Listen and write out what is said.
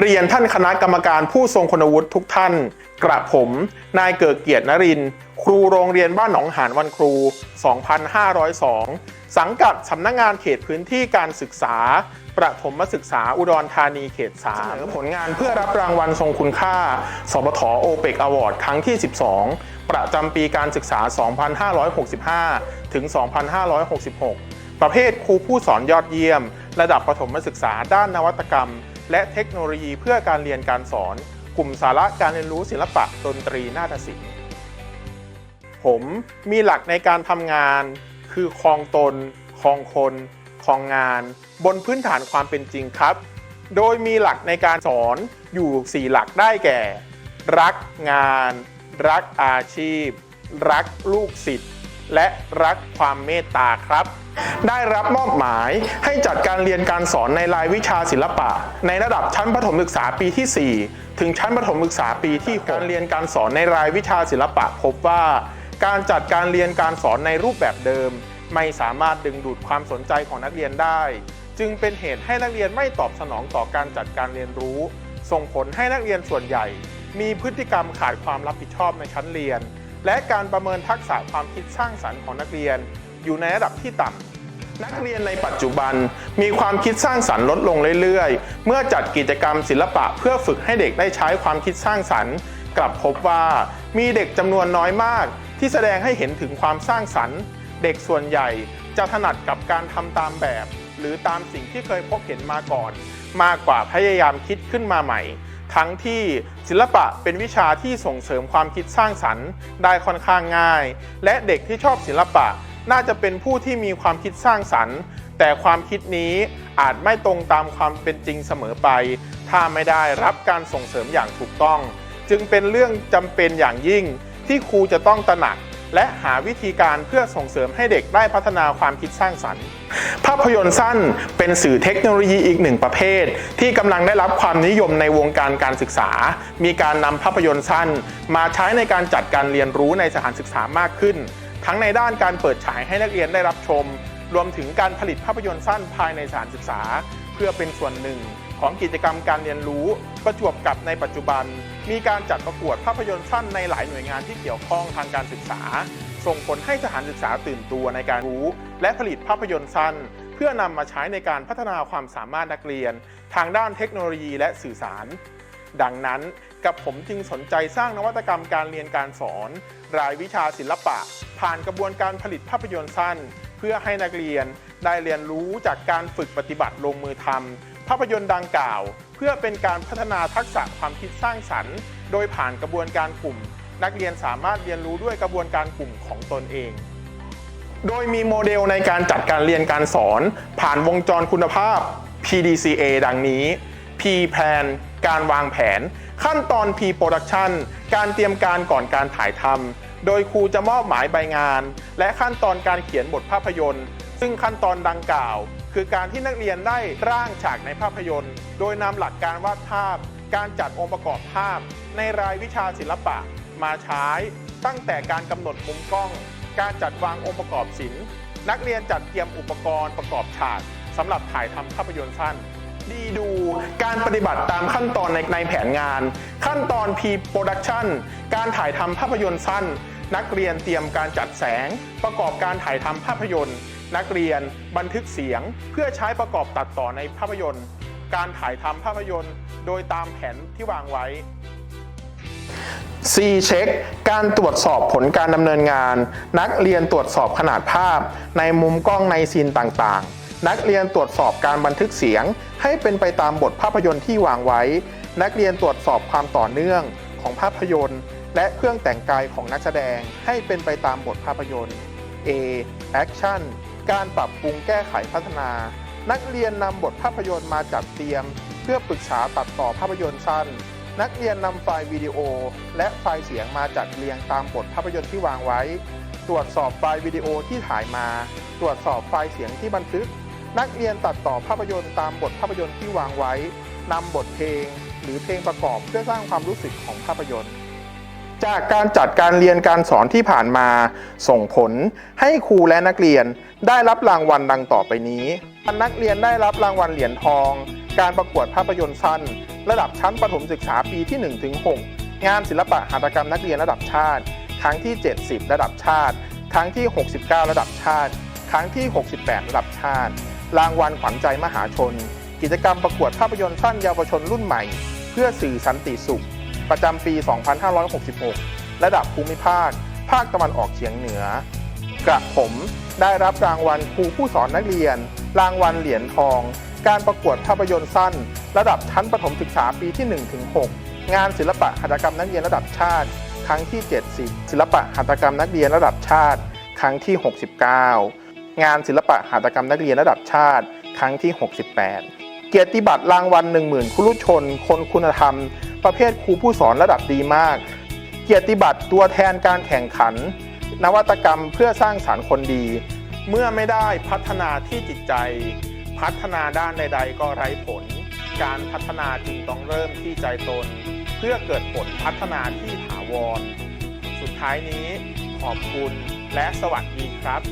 เรียนท่านคณะกรรมการผู้ทรงคุณวุฒิทุกท่าน กระผม นายเกิดเกียรตินริน ครูโรงเรียนบ้านหนองหานวันครู 2502 สังกัดสำนักงานเขตพื้นที่การศึกษา ประถมศึกษาอุดรธานีเขต3เสนอผลงานเพื่อรับรางวัลทรงคุณค่าสปทโอเปกอวอร์ดครั้งที่ 12 ประจำปีการศึกษา 2565 ถึง 2566 ประเภทครูผู้สอนยอดเยี่ยม ระดับประถมศึกษาด้านนวัตกรรม และเทคโนโลยีเพื่อการเรียนการสอน กลุ่มสาระการเรียนรู้ศิลปะดนตรีนาฏศิลป์ ผมมีหลักในการทำงาน คือคลองตนคลองคนคลองงาน บนพื้นฐานความเป็นจริงครับ โดยมีหลักในการสอนอยู่ 4 หลักได้แก่ รักงาน รักอาชีพ รักลูกศิษย์ และรักความเมตตาครับ ได้รับมอบหมายให้จัดการเรียนการสอนในรายวิชาศิลปะ ในระดับชั้นประถมศึกษาปีที่ 4 ถึงชั้นประถมศึกษาปีที่6การเรียนการสอนในรายวิชาศิลปะ พบว่า การจัดการเรียนการสอนในรูปแบบเดิม ไม่สามารถดึงดูดความสนใจของนักเรียนได้ จึงเป็นเหตุให้นักเรียนไม่ตอบสนองต่อการจัดการเรียนรู้ ส่งผลให้นักเรียนส่วนใหญ่ มีพฤติกรรมขาดความรับผิดชอบในชั้นเรียน และการประเมินทักษะความคิดสร้างสรรค์ของนักเรียน อยู่ในระดับที่ต่ำนักเรียนในปัจจุบันมีความคิดสร้างสรรค์ลดลงเรื่อยๆ เมื่อจัดกิจกรรมศิลปะเพื่อฝึกให้เด็กได้ใช้ความคิดสร้างสรรค์ กลับพบว่ามีเด็กจำนวนน้อยมาก ที่แสดงให้เห็นถึงความสร้างสรรค์ เด็กส่วนใหญ่จะถนัดกับการทำตามแบบ หรือตามสิ่งที่เคยพบเห็นมาก่อน มากกว่าพยายามคิดขึ้นมาใหม่ ทั้งที่ศิลปะเป็นวิชาที่ส่งเสริมความคิดสร้างสรรค์ได้ค่อนข้างง่าย และเด็กที่ชอบศิลปะน่าจะเป็นผู้ที่มีความคิดสร้างสรรค์ แต่ความคิดนี้อาจไม่ตรงตามความเป็นจริงเสมอไป ถ้าไม่ได้รับการส่งเสริมอย่างถูกต้อง จึงเป็นเรื่องจำเป็นอย่างยิ่งที่ครูจะต้องตระหนัก และหาวิธีการเพื่อส่งเสริมให้เด็กได้พัฒนาความคิดสร้างสรรค์ ภาพยนตร์สั้นเป็นสื่อเทคโนโลยีอีกหนึ่งประเภท ที่กำลังได้รับความนิยมในวงการการศึกษา มีการนำภาพยนตร์สั้น มาใช้ในการจัดการเรียนรู้ในสถานศึกษามากขึ้น ทั้งในด้านการเปิดฉายให้นักเรียนได้รับชม รวมถึงการผลิตภาพยนตร์สั้นภายในสถานศึกษา เพื่อเป็นส่วนหนึ่ง ของกิจกรรมการเรียนรู้ ประจวบกับในปัจจุบัน มีการจัดประกวดภาพยนตร์สั้นในหลายหน่วยงานที่เกี่ยวข้องทางการศึกษา ส่งผลให้สถานศึกษาตื่นตัวในการรู้ และผลิตภาพยนตร์สั้น เพื่อนำมาใช้ในการพัฒนาความสามารถนักเรียน ทางด้านเทคโนโลยีและสื่อสาร ดังนั้นกับผมจึงสนใจสร้างนวัตกรรมการเรียนการสอน รายวิชาศิลปะ ผ่านกระบวนการผลิตภาพยนตร์สั้น เพื่อให้นักเรียนได้เรียนรู้จากการฝึกปฏิบัติลงมือทำ ภาพยนตร์ดังกล่าว เพื่อเป็นการพัฒนาทักษะความคิดสร้างสรรค์ โดยผ่านกระบวนการกลุ่ม นักเรียนสามารถเรียนรู้ด้วยกระบวนการกลุ่มของตนเอง โดยมีโมเดลในการจัดการเรียนการสอน ผ่านวงจรคุณภาพ PDCA ดังนี้ P Plan การวางแผน ขั้นตอน P Production การเตรียมการก่อนการถ่ายทำโดยครูจะมอบหมายใบงาน และขั้นตอนการเขียนบทภาพยนตร์ ซึ่งขั้นตอนดังกล่าว คือการที่นักเรียนได้ร่างฉากในภาพยนตร์ โดยนำหลักการวาดภาพ การจัดองค์ประกอบภาพ ในรายวิชาศิลปะ มาใช้ ตั้งแต่การกำหนดมุมกล้อง การจัดวางองค์ประกอบศิลป์นักเรียนจัดเตรียมอุปกรณ์ประกอบฉากสำหรับถ่ายทำภาพยนตร์สั้นดีดูการปฏิบัติตามขั้นตอนในในแผนงาน ขั้นตอน P Production การถ่ายทำภาพยนตร์สั้น นักเรียนเตรียมการจัดแสง ประกอบการถ่ายทำภาพยนตร์ นักเรียน บันทึกเสียงเพื่อใช้ประกอบตัดต่อในภาพยนตร์ การถ่ายทำภาพยนตร์ โดยตามแผนที่วางไว้ C เช็คการตรวจสอบผลการดำเนินงาน นักเรียนตรวจสอบขนาดภาพ ในมุมกล้องในซีนต่างๆ นักเรียนตรวจสอบการบันทึกเสียง ให้เป็นไปตามบทภาพยนตร์ที่วางไว้ นักเรียนตรวจสอบความต่อเนื่องของภาพยนตร์ และเครื่องแต่งกายของนักแสดงให้เป็นไปตามบทภาพยนตร์ A Action การปรับปรุงแก้ไขพัฒนา นักเรียนนำบทภาพยนตร์มาจัดเตรียม เพื่อปรึกษาตัดต่อภาพยนตร์สั้น นักเรียนนำไฟล์วิดีโอ และไฟล์เสียงมาจัดเรียงตามบทภาพยนตร์ที่วางไว้ ตรวจสอบไฟล์วิดีโอที่ถ่ายมา ตรวจสอบไฟล์เสียงที่บันทึก นักเรียนตัดต่อภาพยนตร์ตามบทภาพยนตร์ที่วางไว้นำบทเพลง หรือเพลงประกอบเพื่อสร้างความรู้สึกของภาพยนตร์ จากการจัดการเรียนการสอนที่ผ่านมา ส่งผลให้ครูและนักเรียนได้รับรางวัลดังต่อไปนี้นักเรียนได้รับรางวัลเหรียญทอง การประกวดภาพยนตร์สั้น ระดับชั้นประถมศึกษาปีที่1ถึง6งานศิลปะหัตถกรรมนักเรียนระดับชาติ ครั้งที่ 70 ระดับชาติ ครั้งที่ 69 ระดับชาติ ครั้งที่ 68 ระดับชาติ รางวัลขวัญใจมหาชน กิจกรรมประกวดภาพยนตร์สั้นเยาวชนรุ่นใหม่ เพื่อสื่อสันติสุข ประจำปี 2566 ระดับภูมิภาค ภาคตะวันออกเฉียงเหนือ กระผมได้รับรางวัลครูผู้สอนนักเรียน รางวัลเหรียญทอง การประกวดภาพยนตร์สั้น ระดับชั้นประถมศึกษาปีที่ 1-6 งานศิลปะหัตถกรรมนักเรียนระดับชาติ ครั้งที่ 70 ศิลปะหัตถกรรมนักเรียนระดับชาติ ครั้งที่ 69 งานศิลปะหัตถกรรมนักเรียนระดับชาติ ครั้งที่ 68 เกียรติบัตรรางวัล10,000คุรุชน คนคุณธรรม ประเภทครูผู้สอนระดับดีมาก เกียรติบัตรตัวแทนการแข่งขัน นวัตกรรมเพื่อสร้างสารรค์คนดี เมื่อไม่ได้พัฒนาที่จิตใจ พัฒนาด้านใด ๆ ก็ไร้ผล การพัฒนาจึงต้องเริ่มที่ใจตน เพื่อเกิดผลพัฒนาที่ถาวร สุดท้ายนี้ขอบคุณและสวัสดีครับ